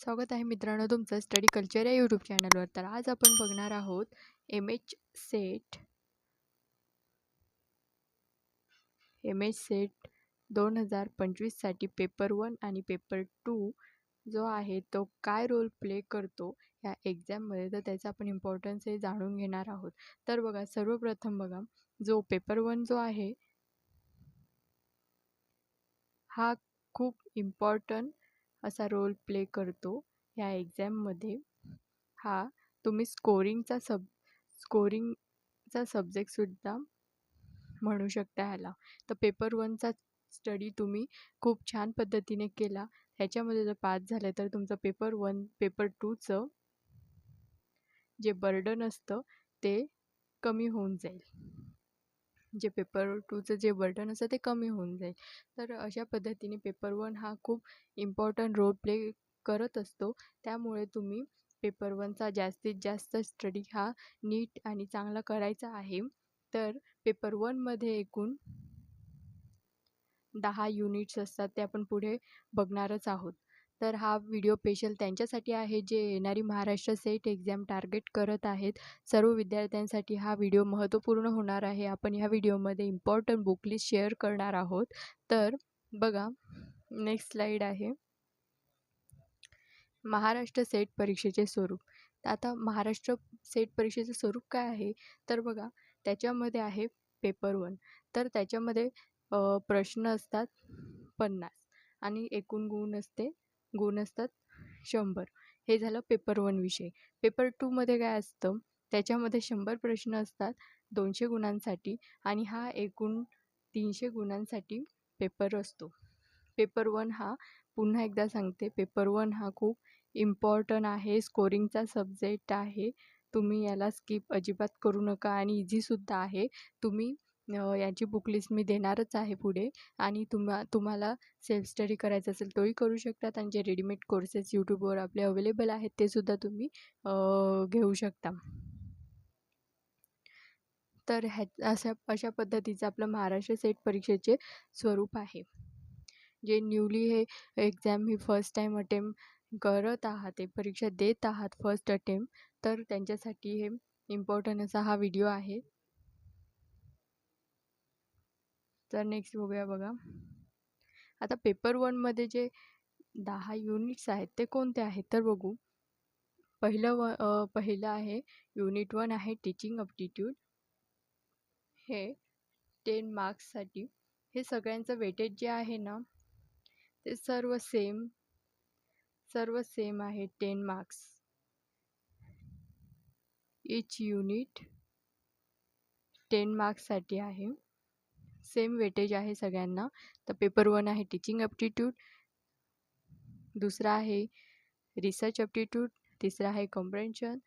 स्वागत आहे मित्रांनो तुमचं स्टडी कल्चर या यूट्यूब चॅनलवर. तर आज आपण बघणार आहोत M H SET M H SET दोन हजार पंचवीससाठी पेपर वन आणि पेपर टू जो आहे तो काय रोल प्ले करतो या एक्झाममध्ये तर त्याचा आपण इम्पॉर्टन्स हे जाणून घेणार आहोत. तर बघा सर्वप्रथम बघा जो पेपर वन जो आहे हा खूप इम्पॉर्टंट असा रोल प्ले करतो ह्या एक्झाममध्ये हा तुम्ही स्कोरिंगचा सब स्कोरिंगचा सब्जेक्टसुद्धा म्हणू शकता ह्याला. तर पेपर वनचा स्टडी तुम्ही खूप छान पद्धतीने केला. ह्याच्यामध्ये जर पास झालं तर तुमचं पेपर वन पेपर टूचं जे बर्डन असतं ते कमी होऊन जाईल. जे पेपर टूचं जे बर्डन असतं ते कमी होऊन जाईल. तर अशा पद्धतीने पेपर वन हा खूप इम्पॉर्टंट रोल प्ले करत असतो. त्यामुळे तुम्ही पेपर वनचा जास्तीत जास्त स्टडी हा नीट आणि चांगला करायचा आहे. तर पेपर वनमध्ये एकूण दहा युनिट्स असतात ते आपण पुढे बघणारच आहोत. तर हा व्हिडिओ स्पेशल त्यांच्यासाठी आहे जे येणारी महाराष्ट्र सेट एक्झाम टार्गेट करत आहेत. सर्व विद्यार्थ्यांसाठी हा व्हिडिओ महत्त्वपूर्ण होणार आहे. आपण ह्या व्हिडिओमध्ये इम्पॉर्टंट बुकलिस्ट शेअर करणार आहोत. तर बघा नेक्स्ट स्लाईड आहे. महाराष्ट्र सेट परीक्षेचे स्वरूप. आता महाराष्ट्र सेट परीक्षेचं स्वरूप काय आहे? तर बघा त्याच्यामध्ये आहे पेपर वन तर त्याच्यामध्ये प्रश्न असतात पन्नास आणि एकूण गुण असते गुण असतात शंभर. हे झालं पेपर वन विषय. पेपर टूमध्ये काय असतं त्याच्यामध्ये शंभर प्रश्न असतात दोनशे गुणांसाठी आणि हा एकूण तीनशे गुणांसाठी पेपर असतो. पेपर वन हा पुन्हा एकदा सांगते पेपर वन हा खूप इम्पॉर्टंट आहे स्कोरिंगचा सब्जेक्ट आहे. तुम्ही याला स्किप अजिबात करू नका आणि इझीसुद्धा आहे. तुम्ही याची बुकलिस्ट मी देणारच आहे पुढे. आणि तुम्हा तुम्हाला सेल्फ स्टडी करायचं असेल तोही करू शकतात आणि जे रेडीमेड कोर्सेस यूट्यूबवर आपले अवेलेबल आहेत ते सुद्धा तुम्ही घेऊ शकता. तर ह्या अशा अशा पद्धतीचं आपलं महाराष्ट्र सेट परीक्षेचे स्वरूप आहे. जे न्यूली हे एक्झाम ही फर्स्ट टाईम अटेम्प करत आहात ते परीक्षा देत आहात फर्स्ट अटेम्प्ट तर त्यांच्यासाठी हे इम्पॉर्टंट असा हा व्हिडिओ आहे. तर नेक्स्ट बघूया बघा. आता पेपर वनमध्ये जे दहा युनिट्स आहेत ते कोणते आहेत? तर बघू. पहिलं व पहिलं आहे युनिट वन आहे टीचिंग अप्टिट्यूड हे टेन मार्क्ससाठी हे सगळ्यांचं वेटेज जे आहे ना ते सर्व सेम सर्व सेम आहे ten marks each unit ten मार्क्ससाठी आहे. सेम वेटेज आहे सगळ्यांना. तर पेपर वन आहे टीचिंग ॲप्टिट्यूड दुसरा आहे रिसर्च ॲप्टिट्यूड तिसरा आहे कॉम्प्रेन्शन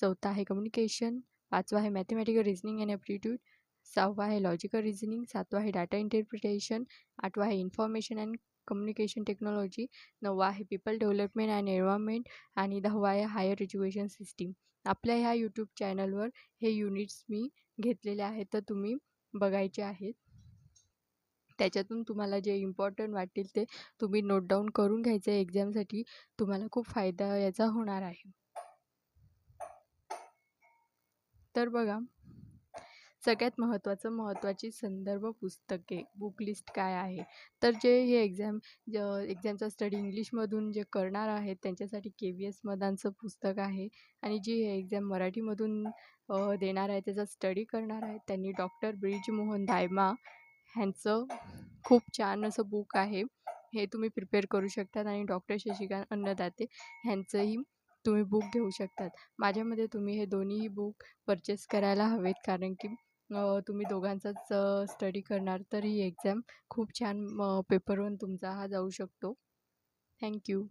चौथा आहे कम्युनिकेशन पाचवा आहे मॅथमॅटिकल रिझनिंग अँड ॲप्टिट्यूड सहावा आहे लॉजिकल रिझनिंग सातवा आहे डाटा इंटरप्रिटेशन आठवा आहे इन्फॉर्मेशन अँड कम्युनिकेशन टेक्नॉलॉजी नववा आहे पीपल डेव्हलपमेंट अँड एन्व्हायरमेंट आणि दहावा आहे हायर एज्युकेशन सिस्टीम आपल्या ह्या यूट्यूब चॅनलवर हे युनिट्स मी घेतलेले आहेत तर तुम्ही बघायचे आहेत. त्याच्यातून तुम्हाला जे इम्पॉर्टंट वाटेल ते तुम्ही नोट डाऊन करून घ्यायचं आहे एक्झामसाठी तुम्हाला खूप फायदा याचा होणार आहे. तर बघा सगळ्यात महत्त्वाचं महत्त्वाची संदर्भ पुस्तके बुक लिस्ट काय आहे? तर जे हे एक्झाम ज एक्झामचा स्टडी इंग्लिशमधून जे करणार आहेत त्यांच्यासाठी के व्ही एस मदांचं पुस्तक आहे. आणि जी हे एक्झाम मराठीमधून देणार आहे त्याचा स्टडी करणार आहेत त्यांनी डॉक्टर ब्रिजमोहन दायमा ह्यांचं खूप छान असं बुक आहे. हे तुम्ही प्रिपेअर करू शकतात आणि डॉक्टर शशिकांत अन्नदाते ह्यांचंही तुम्ही बुक घेऊ शकतात. माझ्यामध्ये तुम्ही हे दोन्हीही बुक परचेस करायला हवेत कारण की तुम्ही दोघांचाच स्टडी करणार तर ही एक्झाम खूप छान पेपरवरून तुमचा हा जाऊ शकतो. थँक्यू